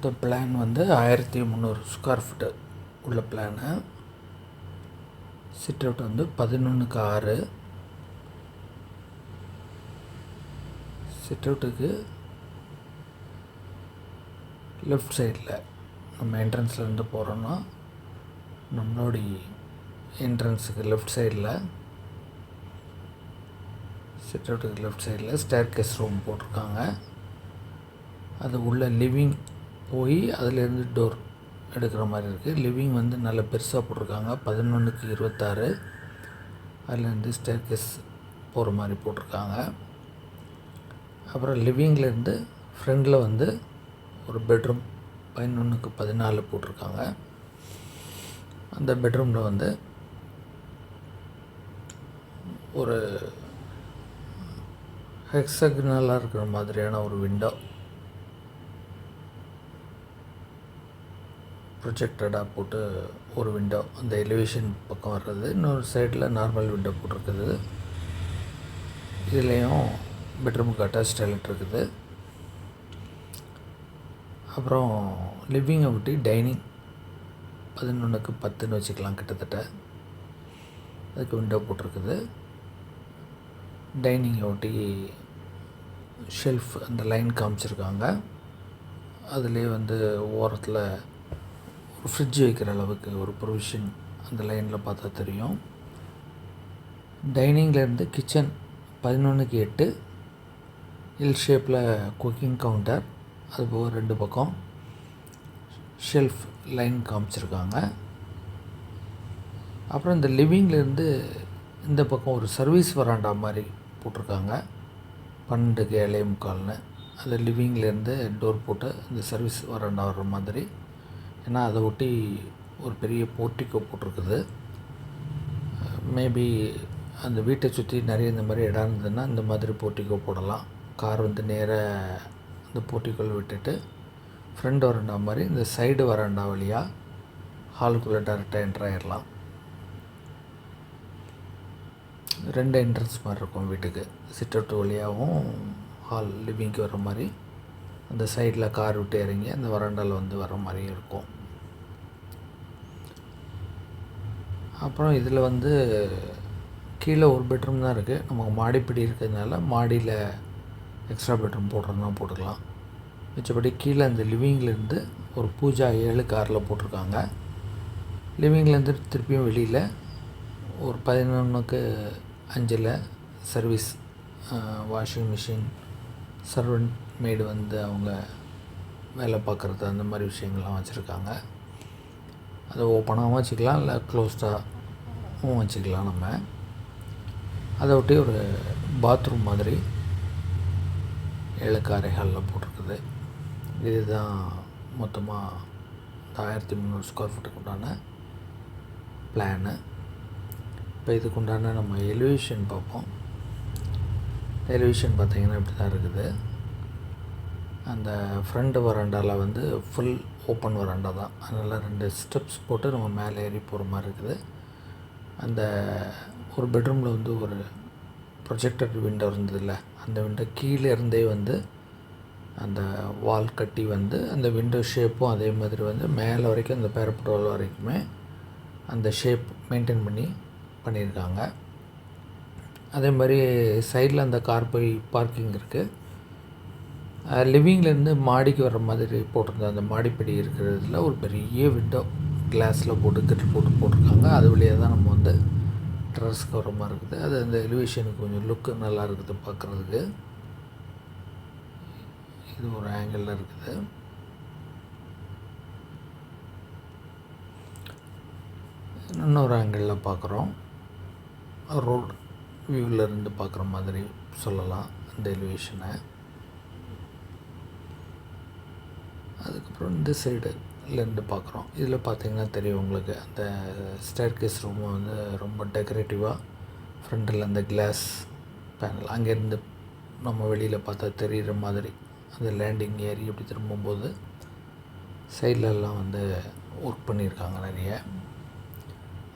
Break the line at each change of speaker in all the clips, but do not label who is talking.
இந்த பிளான் வந்து ஆயிரத்தி முந்நூறு ஸ்கொயர் ஃபீட்டு உள்ள பிளானு சிட் அவுட் வந்து பதினொன்றுக்கு ஆறு. சிட் அவுட்டுக்கு லெஃப்ட் சைடில் நம்ம என்ட்ரன்ஸ்லேருந்து போகிறோன்னா நம்மளுடைய என்ட்ரன்ஸுக்கு லெஃப்ட் சைடில் சிட் அவுட்டுக்கு லெஃப்ட் சைடில் ஸ்டேர் கேஸ் ரூம் போட்டிருக்காங்க. அது உள்ள லிவிங் போய் அதுலேருந்து டோர் எடுக்கிற மாதிரி இருக்குது லிவிங் வந்து நல்ல பெருசாக போட்டிருக்காங்க. பதினொன்றுக்கு இருபத்தாறு. அதுலேருந்து ஸ்டேர் கேஸ் போகிற மாதிரி போட்டிருக்காங்க. அப்புறம் லிவிங்லேருந்து ஃப்ரெண்டில் வந்து ஒரு பெட்ரூம் பதினொன்றுக்கு பதினாலு போட்டிருக்காங்க. அந்த பெட்ரூமில் வந்து ஒரு ஹெக்ஸகனலாக இருக்கிற மாதிரியான ஒரு விண்டோ ப்ரொஜெக்டடாக போட்டு ஒரு விண்டோ அந்த எலிவேஷன் பக்கம் வர்றது இன்னொரு சைடில் நார்மல் விண்டோ போட்டிருக்குது. இதுலேயும் பெட்ரூமுக்கு அட்டாச் டாய்லெட் இருக்குது. அப்புறம் லிவிங்கை ஒட்டி டைனிங் பதினொன்றுக்கு பத்துன்னு வச்சுக்கலாம் கிட்டத்தட்ட. அதுக்கு விண்டோ போட்டிருக்குது. டைனிங்கை ஒட்டி ஷெல்ஃப் அந்த லைன் காமிச்சிருக்காங்க. அதுலேயே வந்து ஓரத்தில் ஃப்ரிட்ஜ் வைக்கிற அளவுக்கு ஒரு ப்ரொவிஷன் அந்த லைனில் பார்த்தா தெரியும். டைனிங்லேருந்து கிச்சன் பதினொன்றுக்கு எட்டு எல் ஷேப்பில் குக்கிங் கவுண்டர் அது போக ரெண்டு பக்கம் ஷெல்ஃப் லைன் காமிச்சிருக்காங்க. அப்புறம் இந்த லிவிங்லேருந்து இந்த பக்கம் ஒரு சர்வீஸ் வராண்டா மாதிரி போட்டிருக்காங்க. பன்னெண்டுக்கு ஏழே முக்கால்னு அது லிவிங்லேருந்து டோர் போட்டு இந்த சர்வீஸ் வராண்டா வர்ற மாதிரி ஏன்னா அதை ஒட்டி ஒரு பெரிய போர்ட்டிக்கோ போட்டிருக்குது. மேபி அந்த வீட்டை சுற்றி நிறைய இந்த மாதிரி இடம் இருந்ததுன்னா இந்த மாதிரி போர்ட்டிக்கோ போடலாம். கார் வந்து நேராக இந்த போர்ட்டிக்கோல் விட்டுட்டு ஃப்ரண்ட் வராண்டா மாதிரி இந்த சைடு வராண்டா வழியாக ஹாலுக்குள்ளே டேரெக்டாக என்ட்ரு ஆகிடலாம் ரெண்டு என்ட்ரன்ஸ் மாதிரி இருக்கும் வீட்டுக்கு. சிட்டவுட் வழியாகவும் ஹால் லிவிங்க்கு வர மாதிரி அந்த சைடில் கார் விட்டு இறங்கி அந்த வராண்டாவில் வந்து வர மாதிரியும் இருக்கும். அப்புறம் இதில் வந்து கீழே ஒரு பெட்ரூம் தான் இருக்குது. நமக்கு மாடிப்படி இருக்கிறதுனால மாடியில் எக்ஸ்ட்ரா பெட்ரூம் போடுறதுனா போட்டுக்கலாம். மிச்சப்படி கீழே அந்த லிவிங்லேருந்து ஒரு பூஜா ஏழு காரில் போட்டிருக்காங்க. லிவிங்லேருந்து திருப்பியும் வெளியில் ஒரு பதினொன்றுக்கு அஞ்சில் service washing machine servant maid வந்து அவங்க வேலை பார்க்குறது அந்த மாதிரி விஷயங்கள்லாம் வச்சுருக்காங்க. அதை ஓப்பனாகவும் வச்சுக்கலாம் இல்லை க்ளோஸ்டாகவும் வச்சுக்கலாம் நம்ம. அதை ஒட்டி ஒரு பாத்ரூம் மாதிரி ஏழு போட்டிருக்குது. இதுதான் மொத்தமாக இந்த ஆயிரத்தி முந்நூறு ஸ்கொயர் ஃபீட்டுக்கு உண்டான பிளானு இப்போ இதுக்கு உண்டான நம்ம எலிவேஷன் பார்ப்போம். எலிவேஷன் பார்த்திங்கன்னா இப்படி தான் இருக்குது. அந்த ஃப்ரண்ட் வராண்டாவில் வந்து ஃபுல் ஓப்பன் வராண்டா தான். அதனால் ரெண்டு ஸ்டெப்ஸ் போட்டு நம்ம மேலே ஏறி போகிற மாதிரி இருக்குது. அந்த ஒரு பெட்ரூமில் வந்து ஒரு ப்ரொஜெக்டர் விண்டோ இருந்ததில்ல அந்த விண்டோ கீழே இருந்தே வந்து அந்த வால் கட்டி வந்து அந்த விண்டோ ஷேப்பும் அதே மாதிரி வந்து மேலே வரைக்கும் அந்த பேரப்பட் வால் வரைக்குமே அந்த ஷேப் மெயின்டைன் பண்ணி பண்ணியிருக்காங்க. அதே மாதிரி சைடில் அந்த கார் போய் பார்க்கிங் இருக்குது லிவிங்லேருந்து மாடிக்கு வர்ற மாதிரி போட்டிருந்தோம் அந்த மாடிப்படி இருக்கிறதுல ஒரு பெரிய விண்டோ கிளாஸில் போட்டு கட்டு போட்டு போட்டிருக்காங்க. அது வழியாக தான் நம்ம வந்து ட்ரெஸ்க்கு வர மாதிரி இருக்குது. அது அந்த எலிவேஷனுக்கு கொஞ்சம் லுக்கு நல்லா இருக்குது பார்க்குறதுக்கு. இது ஒரு ஆங்கிளில் இருக்குது. இன்னொரு ஆங்கிளில் பார்க்குறோம். ரோட் வியூவில் இருந்து பார்க்குற மாதிரி சொல்லலாம். அந்த எலிவேஷனை அப்புறம் இந்த சைடுலேருந்து பார்க்குறோம். இதில் பார்த்தீங்கன்னா தெரியும் உங்களுக்கு அந்த ஸ்டேர் கேஸ் ரூம் வந்து ரொம்ப டெக்கரேட்டிவாக ஃப்ரண்டில் அந்த கிளாஸ் பேனல் அங்கேருந்து நம்ம வெளியில் பார்த்தா தெரிகிற மாதிரி அந்த லேண்டிங் ஏறி இப்படி திரும்பும்போது சைட்லலாம் வந்து ஒர்க் பண்ணியிருக்காங்க நிறைய.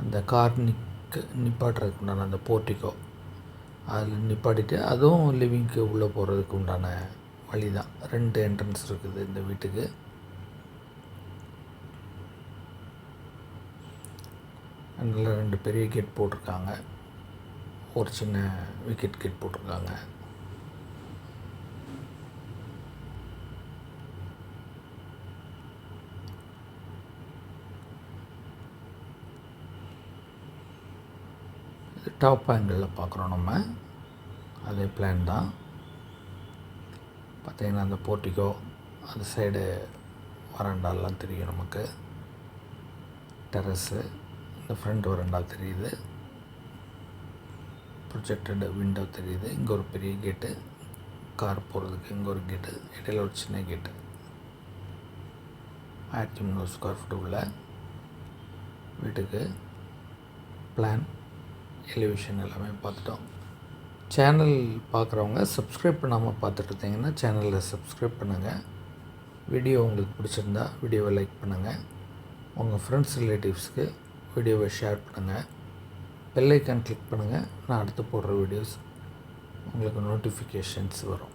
அந்த கார் நிற்க நிப்பாட்டுறதுக்கு உண்டான அந்த போர்ட்டிக்கோ அதில் நிப்பாட்டிட்டு அதுவும் லிவிங்க்கு உள்ளே போகிறதுக்கு உண்டான வழி தான் ரெண்டு என்ட்ரன்ஸ் இருக்குது இந்த வீட்டுக்கு. அதில் ரெண்டு பெரிய கேட் போட்டிருக்காங்க. ஒரு சின்ன விக்கெட் கேட் போட்டிருக்காங்க. இது டாப் ஆங்கிளில் பார்க்குறோம் நம்ம. அதே பிளான் தான். பார்த்திங்கன்னா அந்த போர்ட்டிகோ அந்த சைடு வராண்டாலாம் தெரியும் நமக்கு. டெரஸு இந்த ஃப்ரண்ட் ரெண்டாவது தெரியுது. ப்ரொஜெக்டட் விண்டோ தெரியுது. இங்கே ஒரு பெரிய கேட்டு கார் போகிறதுக்கு இங்கே ஒரு கேட்டு இடையில ஒரு சின்ன கேட்டு ஆயிரத்தி முந்நூறு ஸ்கொயர் ஃபீட் உள்ள வீட்டுக்கு பிளான் எலிவேஷன் எல்லாமே பார்த்துட்டோம். சேனல் பார்க்குறவங்க சப்ஸ்கிரைப் பண்ணாமல் பார்த்துட்டு இருந்தீங்கன்னா சேனலில் சப்ஸ்கிரைப் பண்ணுங்கள் வீடியோ உங்களுக்கு பிடிச்சிருந்தா வீடியோவை லைக் பண்ணுங்கள் உங்கள் ஃப்ரெண்ட்ஸ் ரிலேட்டிவ்ஸ்க்கு வீடியோவை ஷேர் பண்ணுங்கள் பெல்லைக்கான் கிளிக் பண்ணுங்கள் நான் அடுத்து போடுற வீடியோஸ் உங்களுக்கு நோட்டிஃபிகேஷன்ஸ் வரும்.